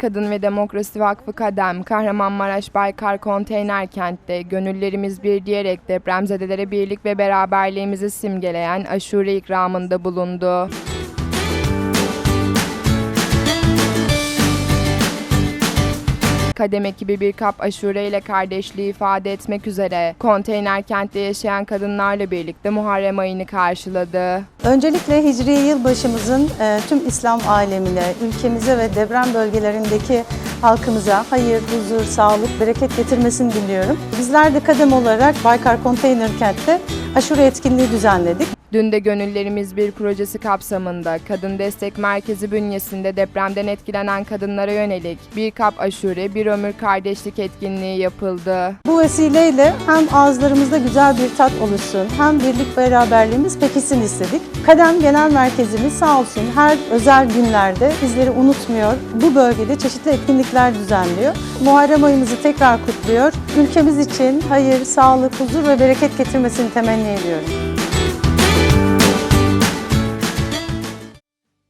Kadın ve Demokrasi Vakfı Kadem, Kahramanmaraş Baykar Konteyner Kent'te gönüllerimiz bir diyerek depremzedelere birlik ve beraberliğimizi simgeleyen aşure ikramında bulundu. Kadem ekibi bir kap aşure ile kardeşliği ifade etmek üzere konteyner kentte yaşayan kadınlarla birlikte Muharrem ayını karşıladı. Öncelikle Hicriye yılbaşımızın e, tüm İslam alemine, ülkemize ve deprem bölgelerindeki halkımıza hayır, huzur, sağlık, bereket getirmesini diliyorum. Bizler de kadem olarak Baykar Konteyner Kent'te aşure etkinliği düzenledik. Dün de Gönüllerimiz Bir projesi kapsamında Kadın Destek Merkezi bünyesinde depremden etkilenen kadınlara yönelik bir kap aşure, bir ömür kardeşlik etkinliği yapıldı. Bu vesileyle hem ağızlarımızda güzel bir tat oluşsun, hem birlik beraberliğimiz pekişsin istedik. Kadem Genel Merkezimiz sağ olsun her özel günlerde bizleri unutmuyor. Bu bölgede çeşitli etkinlikler düzenliyor. Muharrem ayımızı tekrar kutluyor. Ülkemiz için hayır, sağlık, huzur ve bereket getirmesini temenni ediyorum.